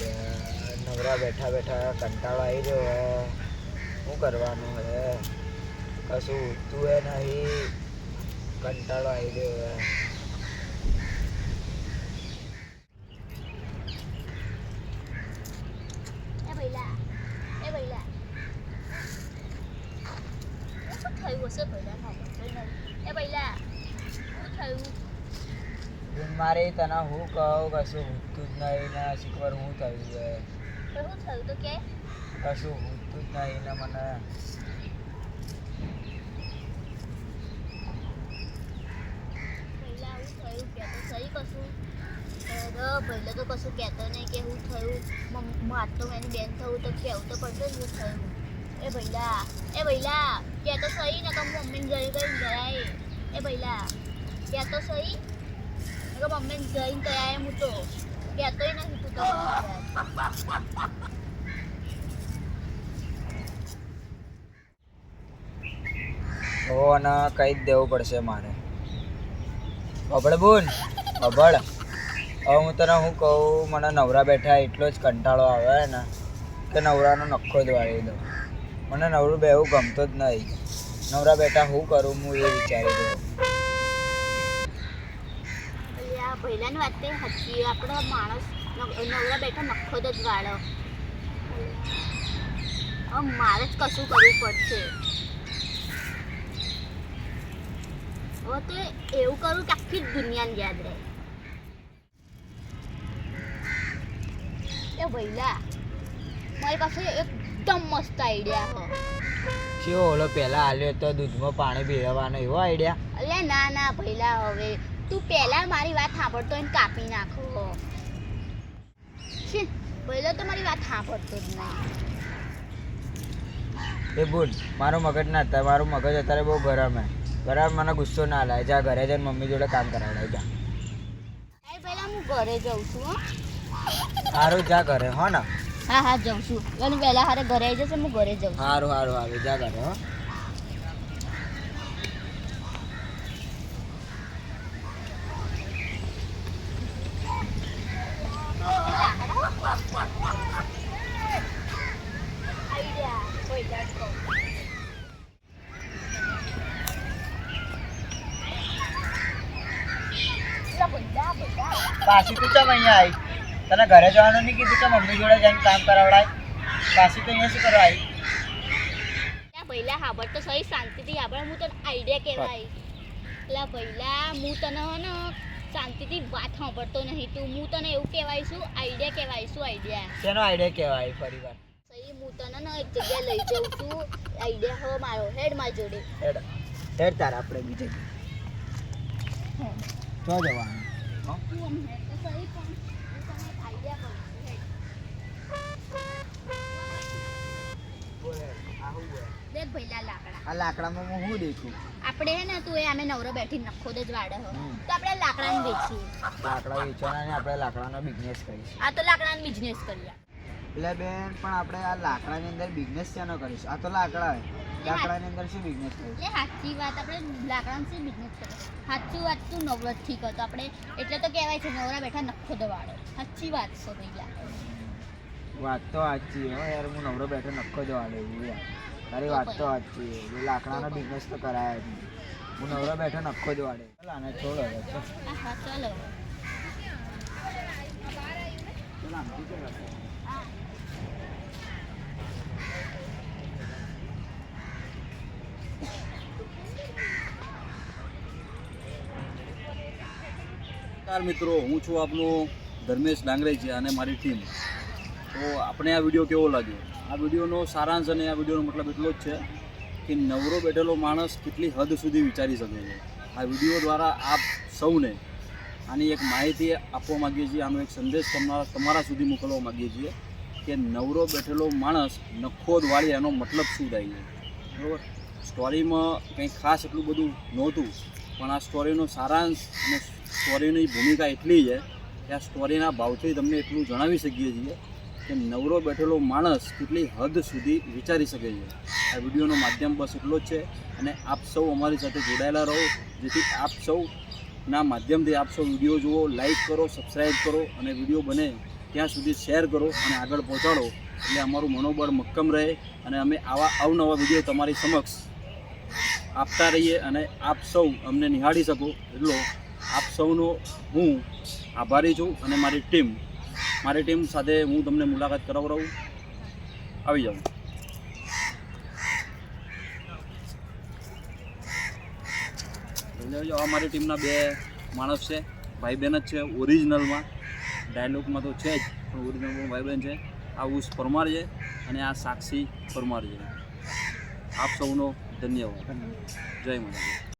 યાર, નવરા બેઠા બેઠા કંટાળો આવી રહ્યો હે શું કરવાનું હે કશું ઉઠતું હે નહીં. કંટાળો આવી ગયો બુન તને હું કહું કશું ઉઠતું જ નહીં ને શીખબર હું થયું છે? શું થયું તો કે? કશું ઉઠતું જ નહીં ને મને ભઈલા શું થયું કે તો સહી કશું? ભઈલા તો કશું કહેતો નહીં કે હું થયું. માર તો એની બેન થયું તો કહેવું તો પડશે જ થયું. એ ભૈલા એ ભૈલા તો સહી ને કે મમ્મીને જઈ ગઈ જરાય એ ભૈલા કે તો સહી? કે મમ્મીને જઈને તૈયાર હું તો. કહેતોય નથી તું તો યાર. હો અને કહી જ દેવું પડશે મારે. અભળ બોલ અભળ હવે હું તને શું કહું, મને નવરા બેઠા એટલો જ કંટાળો આવે ને, કે નવરાનો નખો જ વાળી દઉં. મને નવરું બેવું ગમતો જ નહીં. નવરા બેઠા શું કરું, હું એ વિચારી દઉં. પહેલાની વાત તે હતી આપણો માણસ નવરા બેઠા નખો જ વાળો. મારે જ કશું કરવું પડશે. હવે તો એવું કરું કે આખી દુનિયાને યાદ રહે. એ ભૈલા મારી પાસે એકદમ મસ્ત આઈડિયા હ કેવો ઓલો પહેલા આલ્યો તો દૂધમાં પાણી ભેળવવાનો એવો આઈડિયા અલે ના ના ભૈલા હવે તું પહેલા મારી વાત સાંભળતો એને કાપી નાખો. છી તો મારી વાત સાંભળતો જ નહીં. એ બોલ મારું મગજ ના મારું મગજ અત્યારે બહુ ગરમ હે. બરાબર મને ગુસ્સો ના લાગે. જા ઘરે જઈને મમ્મી જોડે કામ કરાવડાય જા. એ પહેલા હું ઘરે જઉં છું હો. સારું જા ઘરે હો ને. હા હા જઉં છું. અને પહેલા હારે ઘરે આવી જશે હું ઘરે જઉં છું. સારું સારું સારું જા ઘરે હો. પાછી તું ચમ અહીંયા આવી તને ઘરે જવાનું નહીં કીધું કે મમ્મી જોડે જઈને કામ કરાવડાય? પાછી તો અહીંયા શું કરવા આવી પહેલા હાબર તો સહી શાંતિથી હાબર હું તને આઈડિયા કહેવાય. એટલે પહેલા હું તને ને શાંતિથી વાત સાંભળતો નહીં તું. હું તને એવું કહેવાય છું આઈડિયા કહેવાય શું આઈડિયા. શેનો આઈડિયા કહેવાય ફરી વાર? સહી હું તને ને એક જગ્યાએ લઈ જઉં છું. આઈડિયા હો મારો હેડ માર જોડે. હેડ હેડ તારા આપણે બીજે. ચો જવાનું. દેખ ભઈલા લાકડા આ લાકડામાં હું શું દેખું? આપણે હે ને તું એ અમે નવરો બેઠીને નખો જ વાડે હો. તો આપણે લાકડાને વેચીએ. લાકડા વેચવાના ને આપણે લાકડાનો બિઝનેસ કરીશું. આ તો લાકડાનો બિઝનેસ કરીએ. એટલે બેન પણ આપણે આ લાકડાની અંદર બિઝનેસ શેનો કરીશું? આ તો લાકડા હોય લાકડાની અંદર શું બિઝનેસ કરીશું એટલે સાચી વાત આપણે લાકડાનો શું બિઝનેસ કરે સાચી વાત તું નવરતથી કરતો આપણે એટલે તો કહેવાય છે નવરા બેઠા નખો દવાડો સાચી વાત છે ભઈલા વાત તો સાચી હો યાર હું નવરો બેઠો નખો દવાડો એવું યાર તારી વાત તો સાચી લાકડાનો બિઝનેસ તો કરાય જ હું નવરો બેઠો નખો વાળે ચાલ આને છોડ હવે ચાલ. ચાલો ચાલ આમથી ચાલ આપણે. હા નમસ્કાર મિત્રો, હું છું આપનો ધર્મેશ ડાંગરેજી અને મારી ટીમ. તો આપણે આ વીડિયો કેવો લાગ્યો? આ વિડીયોનો સારાંશ અને આ વિડીયોનો મતલબ એટલો જ છે કે નવરો બેઠેલો માણસ કેટલી હદ સુધી વિચારી શકે છે. આ વીડિયો દ્વારા આપ સૌને આની એક માહિતી આપવા માગીએ છીએ, આનો એક સંદેશ તમારા તમારા સુધી મોકલવા માગીએ છીએ કે નવરો બેઠેલો માણસ નખોદ વાળી એનો મતલબ શું થાય છે? બરાબર? સ્ટોરીમાં કંઈ ખાસ એટલું બધું નહોતું. પણ આ સ્ટોરીનો સારાંશ અને સ્ટોરીની ભૂમિકા એટલી છે કે આ સ્ટોરીના ભાવથી તમને એટલું જણાવી શકીએ છીએ કે નવરો બેઠેલો માણસ કેટલી હદ સુધી વિચારી શકે છે. આ વિડીયોનો માધ્યમ બસ એટલો જ છે અને આપ સૌ અમારી સાથે જોડાયેલા રહો. જેથી આપ સૌના માધ્યમથી આપ સૌ વીડિયો જુઓ, લાઈક કરો સબસ્ક્રાઈબ કરો અને વીડિયો બને ત્યાં સુધી શેર કરો અને આગળ પહોંચાડો. એટલે અમારું મનોબળ મક્કમ રહે અને અમે આવા અવનવા વીડિયો તમારી સમક્ષ આપતા રહીએ અને આપ સૌ અમને નિહાળી શકો. એટલો આપ સૌનો હું આભારી છું અને મારી ટીમ મારી ટીમ સાથે હું તમને મુલાકાત કરાવડાવું આવી જાઉં આ મારી ટીમના બે માણસ છે ભાઈ બહેન જ છે, ઓરિજિનલમાં. ડાયલોગમાં તો છે જ, પણ ઓરિજિનલમાં ભાઈ બહેન છે. આ ઉષ પરમાર છે અને આ સાક્ષી પરમાર છે. આપ સૌનો ધન્યવાદ. જય માતા